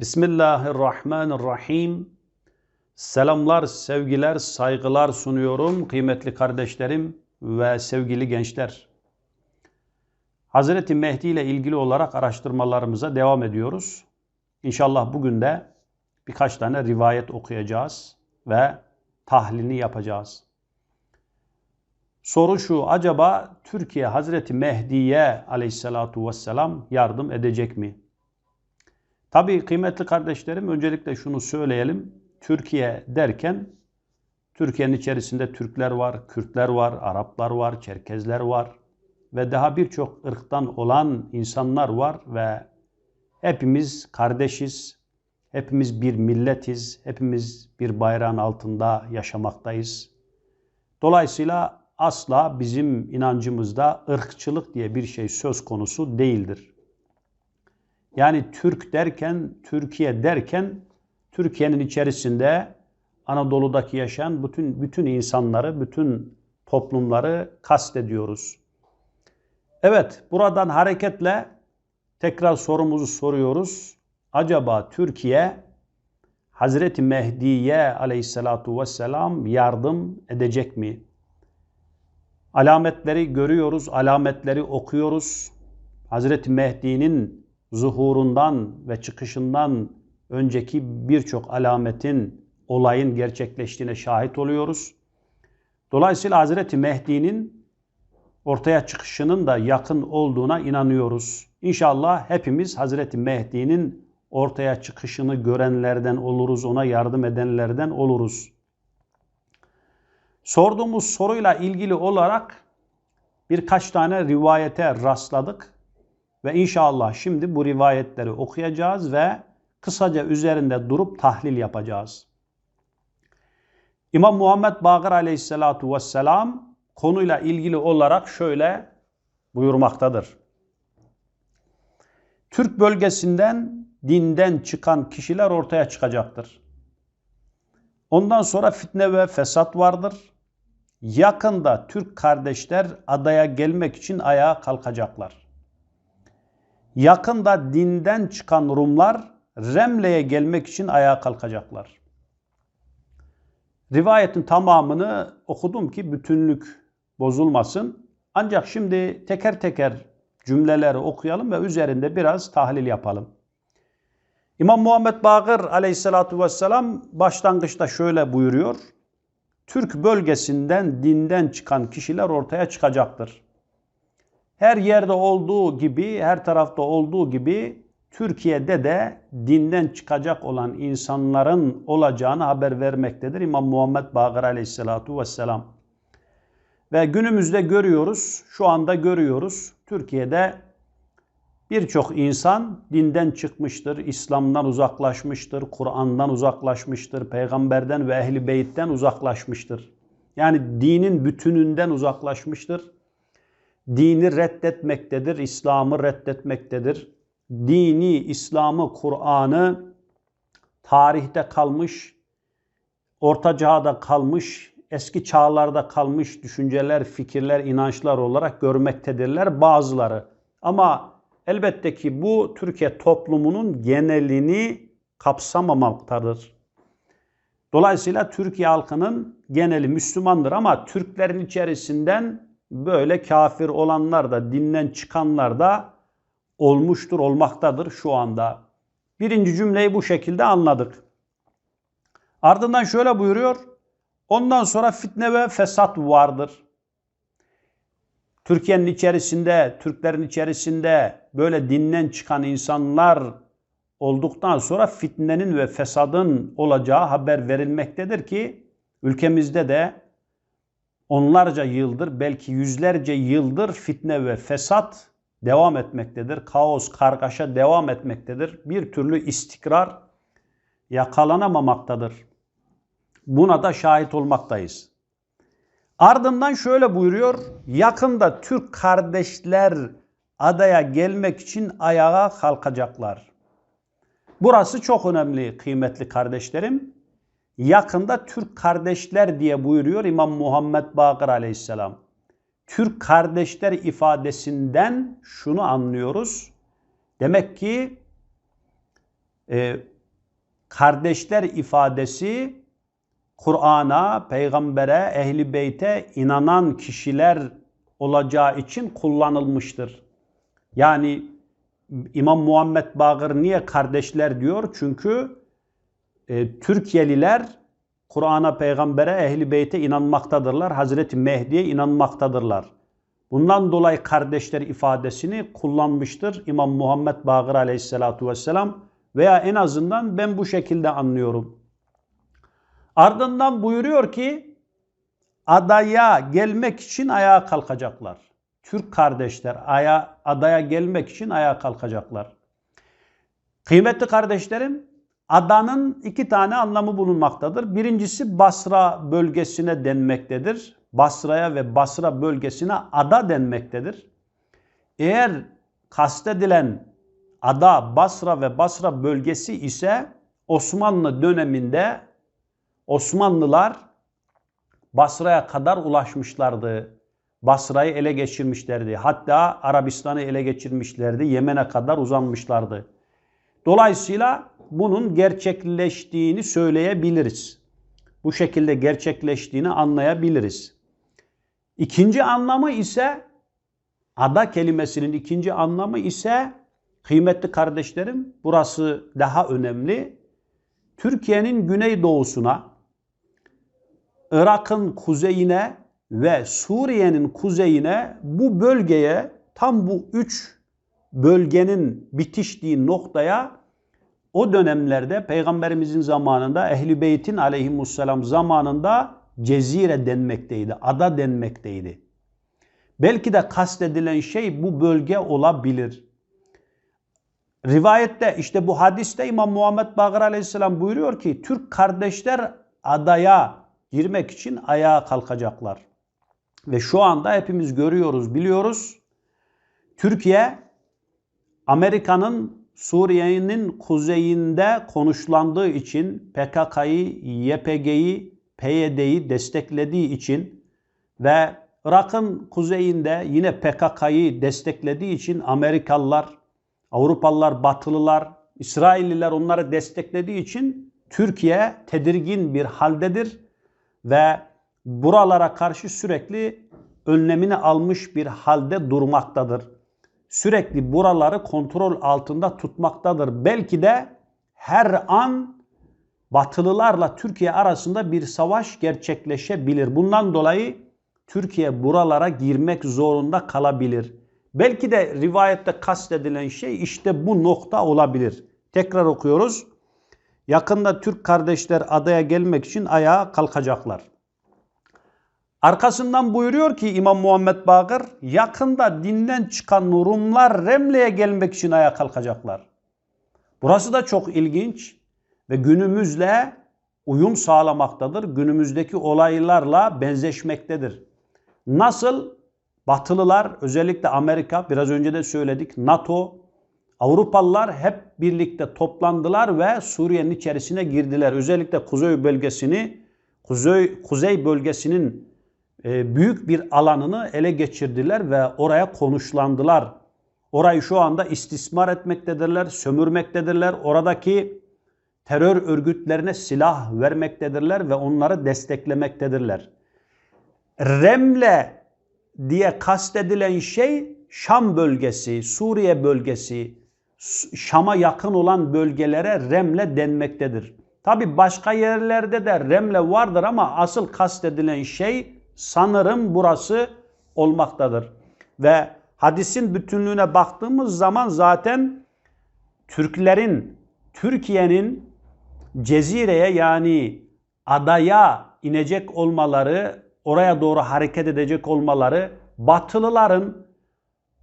Bismillahirrahmanirrahim. Selamlar, sevgiler, saygılar sunuyorum kıymetli kardeşlerim ve sevgili gençler. Hazreti Mehdi ile ilgili olarak araştırmalarımıza devam ediyoruz. İnşallah bugün de birkaç tane rivayet okuyacağız ve tahlilini yapacağız. Soru şu, acaba Türkiye Hazreti Mehdi'ye aleyhissalatu vesselam yardım edecek mi? Tabii kıymetli kardeşlerim öncelikle şunu söyleyelim. Türkiye derken Türkiye'nin içerisinde Türkler var, Kürtler var, Araplar var, Çerkezler var ve daha birçok ırktan olan insanlar var ve hepimiz kardeşiz, hepimiz bir milletiz, hepimiz bir bayrağın altında yaşamaktayız. Dolayısıyla asla bizim inancımızda ırkçılık diye bir şey söz konusu değildir. Yani Türk derken, Türkiye derken Türkiye'nin içerisinde Anadolu'daki yaşayan bütün bütün insanları, bütün toplumları kastediyoruz. Evet, buradan hareketle tekrar sorumuzu soruyoruz. Acaba Türkiye Hazreti Mehdi'ye aleyhissalatu vesselam yardım edecek mi? Alametleri görüyoruz, alametleri okuyoruz. Hazreti Mehdi'nin zuhurundan ve çıkışından önceki birçok alametin, olayın gerçekleştiğine şahit oluyoruz. Dolayısıyla Hazreti Mehdi'nin ortaya çıkışının da yakın olduğuna inanıyoruz. İnşallah hepimiz Hazreti Mehdi'nin ortaya çıkışını görenlerden oluruz, ona yardım edenlerden oluruz. Sorduğumuz soruyla ilgili olarak birkaç tane rivayete rastladık. Ve inşallah şimdi bu rivayetleri okuyacağız ve kısaca üzerinde durup tahlil yapacağız. İmam Muhammed Bakır aleyhissalatu vesselam konuyla ilgili olarak şöyle buyurmaktadır. Türk bölgesinden dinden çıkan kişiler ortaya çıkacaktır. Ondan sonra fitne ve fesat vardır. Yakında Türk kardeşler adaya gelmek için ayağa kalkacaklar. Yakında dinden çıkan Rumlar Remle'ye gelmek için ayağa kalkacaklar. Rivayetin tamamını okudum ki bütünlük bozulmasın. Ancak şimdi teker teker cümleleri okuyalım ve üzerinde biraz tahlil yapalım. İmam Muhammed Bakır aleyhissalatu vesselam başlangıçta şöyle buyuruyor. Türk bölgesinden dinden çıkan kişiler ortaya çıkacaktır. Her yerde olduğu gibi, her tarafta olduğu gibi Türkiye'de de dinden çıkacak olan insanların olacağını haber vermektedir İmam Muhammed Bakır Aleyhisselatu Vesselam. Ve günümüzde görüyoruz, şu anda görüyoruz Türkiye'de birçok insan dinden çıkmıştır, İslam'dan uzaklaşmıştır, Kur'an'dan uzaklaşmıştır, peygamberden ve ehli beyitten uzaklaşmıştır. Yani dinin bütününden uzaklaşmıştır dini reddetmektedir, İslam'ı reddetmektedir. Dini, İslam'ı, Kur'an'ı tarihte kalmış, orta çağda kalmış, eski çağlarda kalmış düşünceler, fikirler, inançlar olarak görmektedirler bazıları. Ama elbette ki bu Türkiye toplumunun genelini kapsamamaktadır. Dolayısıyla Türkiye halkının geneli Müslümandır ama Türklerin içerisinden böyle kafir olanlar da dinden çıkanlar da olmuştur, olmaktadır şu anda. Birinci cümleyi bu şekilde anladık. Ardından şöyle buyuruyor. Ondan sonra fitne ve fesat vardır. Türkiye'nin içerisinde, Türklerin içerisinde böyle dinden çıkan insanlar olduktan sonra fitnenin ve fesadın olacağı haber verilmektedir ki ülkemizde de onlarca yıldır belki yüzlerce yıldır fitne ve fesat devam etmektedir. Kaos, kargaşa devam etmektedir. Bir türlü istikrar yakalanamamaktadır. Buna da şahit olmaktayız. Ardından şöyle buyuruyor. Yakında Türk kardeşler adaya gelmek için ayağa kalkacaklar. Burası çok önemli kıymetli kardeşlerim yakında Türk kardeşler diye buyuruyor İmam Muhammed Bakır aleyhisselam. Türk kardeşler ifadesinden şunu anlıyoruz. Demek ki e, kardeşler ifadesi Kur'an'a, peygambere, ehli beyte inanan kişiler olacağı için kullanılmıştır. Yani İmam Muhammed Bağır niye kardeşler diyor? Çünkü e, Türkiyeliler Kur'an'a, peygambere, ehli beyte inanmaktadırlar. Hazreti Mehdi'ye inanmaktadırlar. Bundan dolayı kardeşler ifadesini kullanmıştır İmam Muhammed Bağır aleyhissalatu vesselam veya en azından ben bu şekilde anlıyorum. Ardından buyuruyor ki adaya gelmek için ayağa kalkacaklar. Türk kardeşler aya, adaya gelmek için ayağa kalkacaklar. Kıymetli kardeşlerim, adanın iki tane anlamı bulunmaktadır. Birincisi Basra bölgesine denmektedir. Basra'ya ve Basra bölgesine ada denmektedir. Eğer kastedilen ada Basra ve Basra bölgesi ise Osmanlı döneminde Osmanlılar Basra'ya kadar ulaşmışlardı. Basra'yı ele geçirmişlerdi. Hatta Arabistan'ı ele geçirmişlerdi. Yemen'e kadar uzanmışlardı. Dolayısıyla bunun gerçekleştiğini söyleyebiliriz. Bu şekilde gerçekleştiğini anlayabiliriz. İkinci anlamı ise ada kelimesinin ikinci anlamı ise kıymetli kardeşlerim burası daha önemli. Türkiye'nin güneydoğusuna, Irak'ın kuzeyine ve Suriye'nin kuzeyine bu bölgeye tam bu üç bölgenin bitiştiği noktaya o dönemlerde Peygamberimizin zamanında Ehli Beyt'in aleyhimusselam zamanında cezire denmekteydi, ada denmekteydi. Belki de kastedilen şey bu bölge olabilir. Rivayette işte bu hadiste İmam Muhammed Bağır aleyhisselam buyuruyor ki Türk kardeşler adaya girmek için ayağa kalkacaklar. Ve şu anda hepimiz görüyoruz, biliyoruz. Türkiye Amerika'nın Suriye'nin kuzeyinde konuşlandığı için PKK'yı, YPG'yi, PYD'yi desteklediği için ve Irak'ın kuzeyinde yine PKK'yı desteklediği için Amerikalılar, Avrupalılar, Batılılar, İsrailliler onları desteklediği için Türkiye tedirgin bir haldedir ve buralara karşı sürekli önlemini almış bir halde durmaktadır. Sürekli buraları kontrol altında tutmaktadır. Belki de her an Batılılarla Türkiye arasında bir savaş gerçekleşebilir. Bundan dolayı Türkiye buralara girmek zorunda kalabilir. Belki de rivayette kastedilen şey işte bu nokta olabilir. Tekrar okuyoruz. Yakında Türk kardeşler adaya gelmek için ayağa kalkacaklar. Arkasından buyuruyor ki İmam Muhammed Bakır yakında dinden çıkan Rumlar Remle'ye gelmek için ayağa kalkacaklar. Burası da çok ilginç ve günümüzle uyum sağlamaktadır. Günümüzdeki olaylarla benzeşmektedir. Nasıl Batılılar özellikle Amerika biraz önce de söyledik NATO Avrupalılar hep birlikte toplandılar ve Suriye'nin içerisine girdiler. Özellikle kuzey bölgesini kuzey kuzey bölgesinin büyük bir alanını ele geçirdiler ve oraya konuşlandılar. Orayı şu anda istismar etmektedirler, sömürmektedirler. Oradaki terör örgütlerine silah vermektedirler ve onları desteklemektedirler. Remle diye kastedilen şey Şam bölgesi, Suriye bölgesi, Şam'a yakın olan bölgelere Remle denmektedir. Tabi başka yerlerde de Remle vardır ama asıl kastedilen şey sanırım burası olmaktadır. Ve hadisin bütünlüğüne baktığımız zaman zaten Türklerin, Türkiye'nin Cezire'ye yani adaya inecek olmaları, oraya doğru hareket edecek olmaları, Batılıların,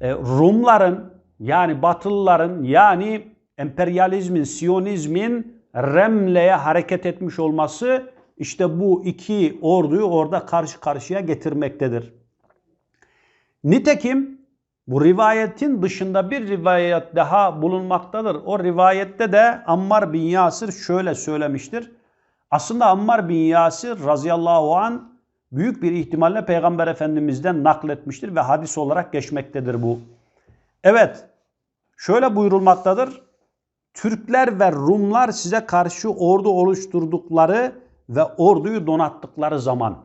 e, Rumların yani Batılıların yani emperyalizmin, Siyonizmin Remle'ye hareket etmiş olması işte bu iki orduyu orada karşı karşıya getirmektedir. Nitekim bu rivayetin dışında bir rivayet daha bulunmaktadır. O rivayette de Ammar bin Yasir şöyle söylemiştir. Aslında Ammar bin Yasir razıyallahu an büyük bir ihtimalle Peygamber Efendimiz'den nakletmiştir ve hadis olarak geçmektedir bu. Evet, şöyle buyurulmaktadır. Türkler ve Rumlar size karşı ordu oluşturdukları ve orduyu donattıkları zaman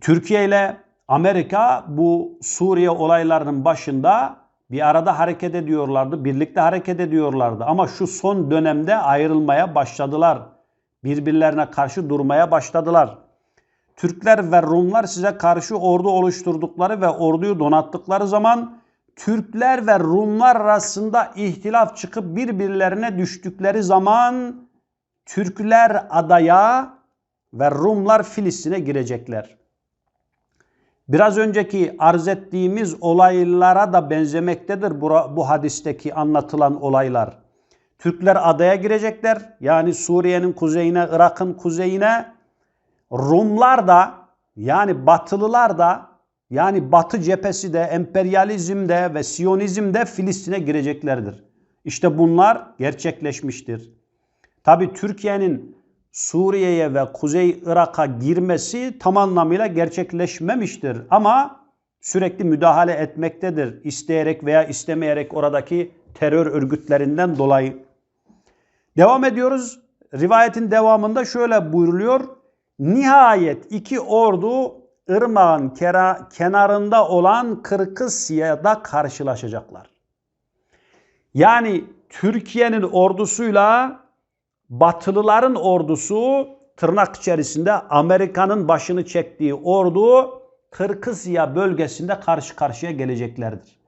Türkiye ile Amerika bu Suriye olaylarının başında bir arada hareket ediyorlardı, birlikte hareket ediyorlardı. Ama şu son dönemde ayrılmaya başladılar. Birbirlerine karşı durmaya başladılar. Türkler ve Rumlar size karşı ordu oluşturdukları ve orduyu donattıkları zaman Türkler ve Rumlar arasında ihtilaf çıkıp birbirlerine düştükleri zaman Türkler adaya ve Rumlar Filistin'e girecekler. Biraz önceki arz ettiğimiz olaylara da benzemektedir bu, hadisteki anlatılan olaylar. Türkler adaya girecekler. Yani Suriye'nin kuzeyine, Irak'ın kuzeyine. Rumlar da yani Batılılar da yani Batı cephesi de emperyalizm de ve Siyonizm de Filistin'e gireceklerdir. İşte bunlar gerçekleşmiştir. Tabi Türkiye'nin Suriye'ye ve Kuzey Irak'a girmesi tam anlamıyla gerçekleşmemiştir. Ama sürekli müdahale etmektedir. İsteyerek veya istemeyerek oradaki terör örgütlerinden dolayı. Devam ediyoruz. Rivayetin devamında şöyle buyruluyor. Nihayet iki ordu ırmağın kenarında olan Kırkısiya'da karşılaşacaklar. Yani Türkiye'nin ordusuyla Batılıların ordusu tırnak içerisinde Amerika'nın başını çektiği ordu Kırkısya bölgesinde karşı karşıya geleceklerdir.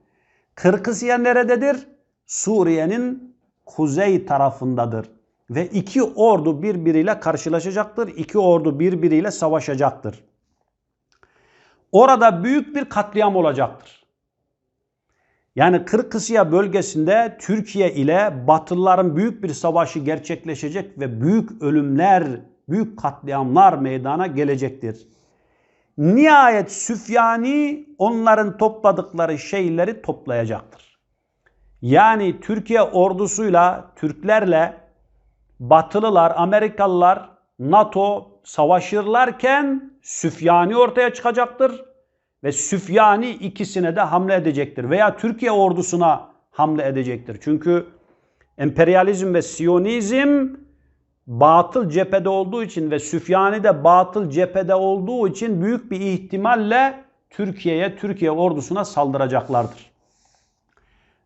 Kırkısya nerededir? Suriye'nin kuzey tarafındadır. Ve iki ordu birbiriyle karşılaşacaktır. İki ordu birbiriyle savaşacaktır. Orada büyük bir katliam olacaktır. Yani Kırkısya bölgesinde Türkiye ile Batılıların büyük bir savaşı gerçekleşecek ve büyük ölümler, büyük katliamlar meydana gelecektir. Nihayet Süfyani onların topladıkları şeyleri toplayacaktır. Yani Türkiye ordusuyla, Türklerle Batılılar, Amerikalılar, NATO savaşırlarken Süfyani ortaya çıkacaktır ve Süfyani ikisine de hamle edecektir veya Türkiye ordusuna hamle edecektir. Çünkü emperyalizm ve Siyonizm batıl cephede olduğu için ve Süfyani de batıl cephede olduğu için büyük bir ihtimalle Türkiye'ye, Türkiye ordusuna saldıracaklardır.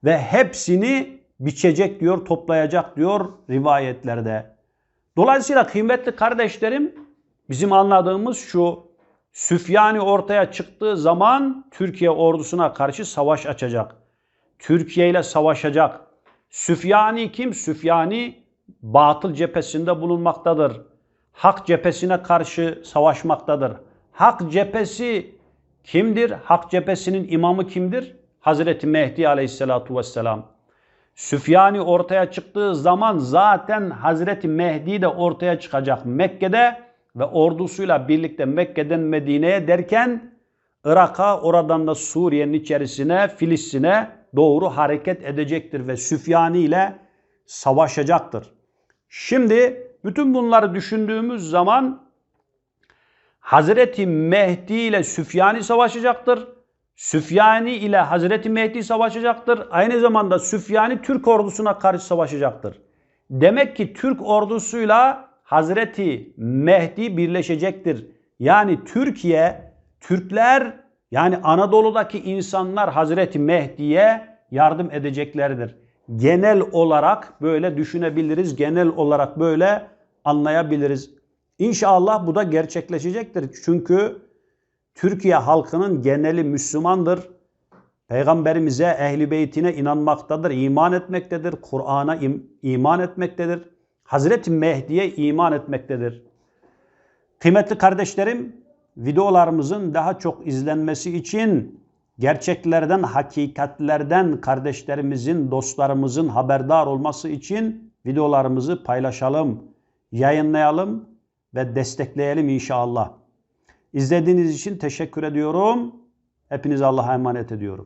Ve hepsini biçecek diyor, toplayacak diyor rivayetlerde. Dolayısıyla kıymetli kardeşlerim bizim anladığımız şu. Süfyani ortaya çıktığı zaman Türkiye ordusuna karşı savaş açacak. Türkiye ile savaşacak. Süfyani kim? Süfyani batıl cephesinde bulunmaktadır. Hak cephesine karşı savaşmaktadır. Hak cephesi kimdir? Hak cephesinin imamı kimdir? Hazreti Mehdi aleyhissalatu vesselam. Süfyani ortaya çıktığı zaman zaten Hazreti Mehdi de ortaya çıkacak Mekke'de ve ordusuyla birlikte Mekke'den Medine'ye derken Irak'a oradan da Suriye'nin içerisine Filistin'e doğru hareket edecektir ve Süfyani ile savaşacaktır. Şimdi bütün bunları düşündüğümüz zaman Hazreti Mehdi ile Süfyani savaşacaktır. Süfyani ile Hazreti Mehdi savaşacaktır. Aynı zamanda Süfyani Türk ordusuna karşı savaşacaktır. Demek ki Türk ordusuyla Hazreti Mehdi birleşecektir. Yani Türkiye, Türkler yani Anadolu'daki insanlar Hazreti Mehdi'ye yardım edeceklerdir. Genel olarak böyle düşünebiliriz. Genel olarak böyle anlayabiliriz. İnşallah bu da gerçekleşecektir. Çünkü Türkiye halkının geneli Müslümandır. Peygamberimize, ehli beytine inanmaktadır, iman etmektedir. Kur'an'a im iman etmektedir. Hazreti Mehdi'ye iman etmektedir. Kıymetli kardeşlerim, videolarımızın daha çok izlenmesi için gerçeklerden, hakikatlerden kardeşlerimizin, dostlarımızın haberdar olması için videolarımızı paylaşalım, yayınlayalım ve destekleyelim inşallah. İzlediğiniz için teşekkür ediyorum. Hepinizi Allah'a emanet ediyorum.